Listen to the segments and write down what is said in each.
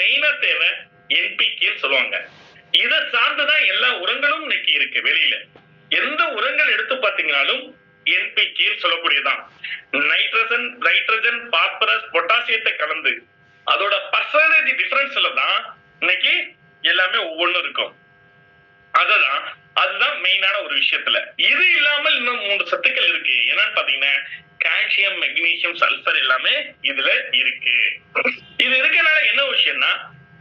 மெயினா தேவை என்பிகே சொல்லுவாங்க. இதை சார்ந்துதான் எல்லா உரங்களும் இன்னைக்கு இருக்கு வெளியில. எந்த உரங்கள் எடுத்து பார்த்தீங்கனாலும் என்பிகே சொல்லக்கூடியதான் நைட்ரஜன் நைட்ரஜன் பாஸ்பரஸ் பொட்டாசியத்தை கலந்து அதோட பர்சன்டேஜ் டிஃபரன்ஸ்ல தான் இன்னைக்கு எல்லாமே ஒவ்வொன்றும் இருக்கும். அததான் அதுதான் மெயினான ஒரு விஷயத்துல. இது இல்லாமல் இன்னும் மூன்று சத்துக்கள் இருக்கு. என்னன்னு பாத்தீங்கன்னா கால்சியம் மெக்னீசியம் சல்பர் எல்லாமே இதுல இருக்கு. இது இருக்கனால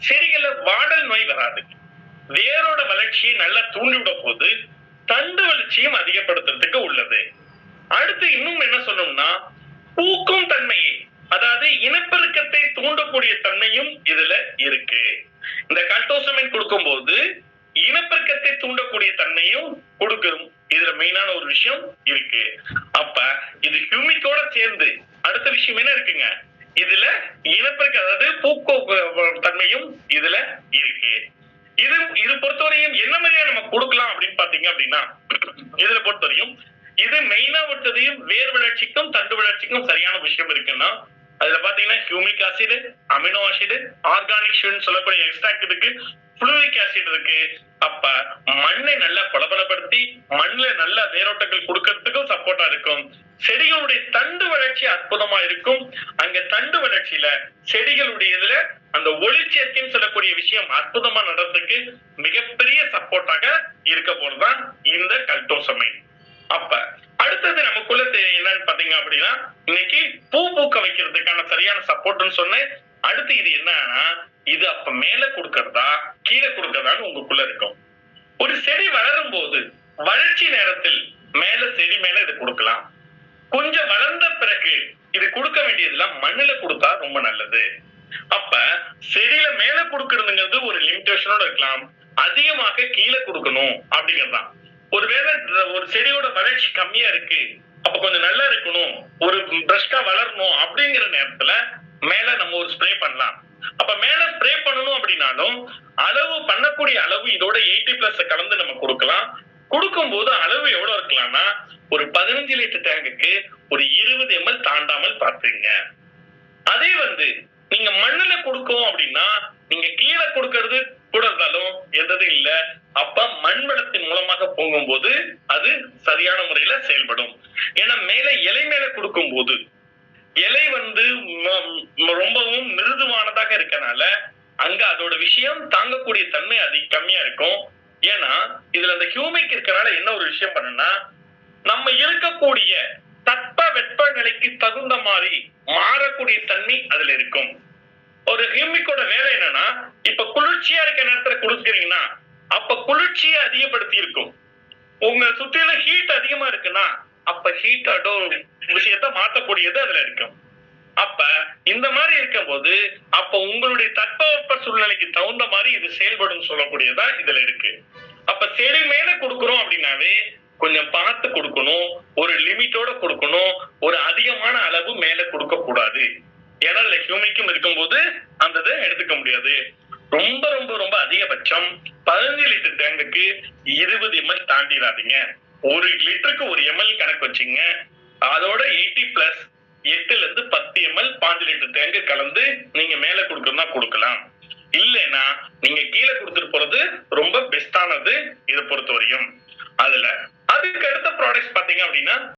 செடிகள்ல வாடல் நோய் வராது. வேரோட வளர்ச்சியை நல்லா தூண்டிவிட போது தண்டு வளர்ச்சியும் அதிகப்படுத்துறதுக்கு உள்ளது. அடுத்து இன்னும் என்ன சொல்லணும்னா பூக்கும் தன்மையை அதாவது இனப்பெருக்கத்தை தூண்டக்கூடிய தன்மையும் இதுல இருக்கு. இந்த கல்டோசமின் கொடுக்கும்போது இனப்பெருக்கத்தை தூண்டக்கூடிய தன்மையும் கொடுக்கும். இதுல மெயினான ஒரு விஷயம் இருக்கு. அப்ப இது ஹியூமிக்கோட சேர்ந்து அடுத்த விஷயம் என்ன இருக்குங்க? இதுல இனப்பெருக்க அதாவது பூக்கோ தன்மையும் இதுல இருக்கு. இது இது பொறுத்தவரையும் என்ன மாதிரியா நம்ம கொடுக்கலாம் அப்படின்னு பாத்தீங்க அப்படின்னா இதுல பொறுத்தவரையும் இது மெயினா விட்டதையும் வேர் வளர்ச்சிக்கும் தண்டு வளர்ச்சிக்கும் சரியான விஷயம் இருக்குன்னா அதுல பாத்தீங்கன்னா humic acid amino acid organic சொல்லக்கூடிய எக்ஸ்ட்ராக்ட் இருக்கு புளூரிக் ஆசிட் இருக்கு. அப்ப மண்ணை நல்லா பலபலப்படுத்தி மண்ணில் நல்ல வேரோட்டங்கள் கொடுக்கறதுக்கும் சப்போர்ட்டா இருக்கும். செடிகளுடைய தண்டு வளர்ச்சி அற்புதமா இருக்கும். அங்க தண்டு வளர்ச்சியில செடிகளுடைய இதுல அந்த ஒளிச்சேர்க்கைன்னு சொல்லக்கூடிய விஷயம் அற்புதமா நடறதுக்கு மிகப்பெரிய சப்போர்ட்டாக இருக்க போறதுதான் இந்த கல்டோசமை அப்ப அடுத்தது நமக்குள்ள என்னன்னு பாத்தீங்க அப்படின்னா இன்னைக்கு பூ பூக்க வைக்கிறதுக்கான சரியான சப்போர்ட்னு சொன்னேன். அடுத்து இது என்னன்னா இது அப்ப மேல கொடுக்கறதா கீழே கொடுக்கறதான்னு உங்களுக்குள்ள இருக்கும். ஒரு செடி வளரும் போது வளர்ச்சி நேரத்தில் மேல செடி மேல இது கொடுக்கலாம். கொஞ்சம் வளர்ந்த பிறகு இது கொடுக்க வேண்டியதெல்லாம் மண்ணுல கொடுத்தா ரொம்ப நல்லது. அப்ப செடியில மேல கொடுக்கறதுங்கிறது ஒரு லிமிடேஷனோட இருக்கலாம். அதிகமாக கீழே கொடுக்கணும் அப்படிங்கறதுதான். ஒருவேளை ஒரு செடியோட வளர்ச்சி கம்மியா இருக்கு. அப்ப கொஞ்சம் நல்லா இருக்கணும். ஒரு பிரஷ்டா வளரணும் அப்படிங்கிற நேரத்துல மேல நம்ம ஒரு ஸ்ப்ரே பண்ணலாம். அப்ப மேல ஸ்ப்ரே பண்ணணும் அப்படின்னாலும் அளவு பண்ணக்கூடிய அளவு இதோட எயிட்டி பிளஸ் கலந்து நம்ம கொடுக்கலாம். கொடுக்கும்போது அளவு எவ்வளவு இருக்கலாம்னா ஒரு பதினஞ்சு லிட்டர் டேங்குக்கு ஒரு இருபது எம்எல் தாண்டாமல் பார்த்துங்க. அதே வந்து நீங்க மண்ணுல கொடுக்கும் அப்படின்னா நீங்க கீழே கொடுக்கறது கூட இருந்தாலும் எந்தது இல்ல. அப்ப மண் வளத்தின் மூலமாக போகும்போது அது சரியான முறையில செயல்படும். ஏன்னா மேல இலை மேல கொடுக்கும் போது இலை வந்து ரொம்பவும் மிருதுவானதாக இருக்கனால அங்க அதோட விஷயம் தாங்கக்கூடிய தன்மை அதிக கம்மியா இருக்கும். ஏன்னா இதுல அந்த ஹியூமிக் இருக்கிறனால என்ன ஒரு விஷயம் பண்ணுனா நம்ம இருக்கக்கூடிய தட்ப வெப்ப நிலைக்கு தகுந்த மாதிரி மாறக்கூடிய தன்மை அதுல இருக்கும். ஒரு ஹியூமிக்கோட வேலை என்னன்னா இப்ப குளிர்ச்சியா இருக்க நேரத்துல குளிர்ச்சிக்கிறீங்கன்னா அப்ப குளிர்ச்சியை அதிகப்படுத்தி இருக்கும். உங்க சுத்தியில ஹீட் அதிகமா இருக்குன்னா அப்ப ஹீட் அடோ விஷயத்த மாத்தக்கூடியது அதுல இருக்கும். அப்ப இந்த மாதிரி இருக்கும்போது அப்ப உங்களுடைய தட்பவெப்ப சூழ்நிலைக்கு தகுந்த மாதிரி இது செயல்படும் சொல்லக்கூடியதா இதுல இருக்கு. அப்ப செடி மேல கொடுக்குறோம் அப்படின்னாவே கொஞ்சம் பார்த்து கொடுக்கணும் ஒரு லிமிட்டோட கொடுக்கணும் ஒரு அதிகமான அளவு மேல கொடுக்க கூடாது ஏன்னா ஹியூமிக்கும் இருக்கும்போது அந்த இதை எடுத்துக்க முடியாது. ரொம்ப ரொம்ப ரொம்ப அதிகபட்சம் பதினஞ்சு லிட்டர் டேங்குக்கு இருபது எம்எல் தாண்டிடாதீங்க. ஒரு லிட்டருக்கு ஒரு எம்எல் கணக்கு வச்சுங்க. அதோட எயிட்டி பிளஸ் எட்டுல இருந்து பத்து எம்எல் பாஞ்சு லிட்டர் தேங்காய் கலந்து நீங்க மேல கொடுக்கணும்னா கொடுக்கலாம். இல்லைன்னா நீங்க கீழே கொடுத்துட்டு போறது ரொம்ப பெஸ்டானது இதை பொறுத்தவரையும். அதுல அதுக்கு அடுத்த ப்ராடக்ட்ஸ் பாத்தீங்க அப்படின்னா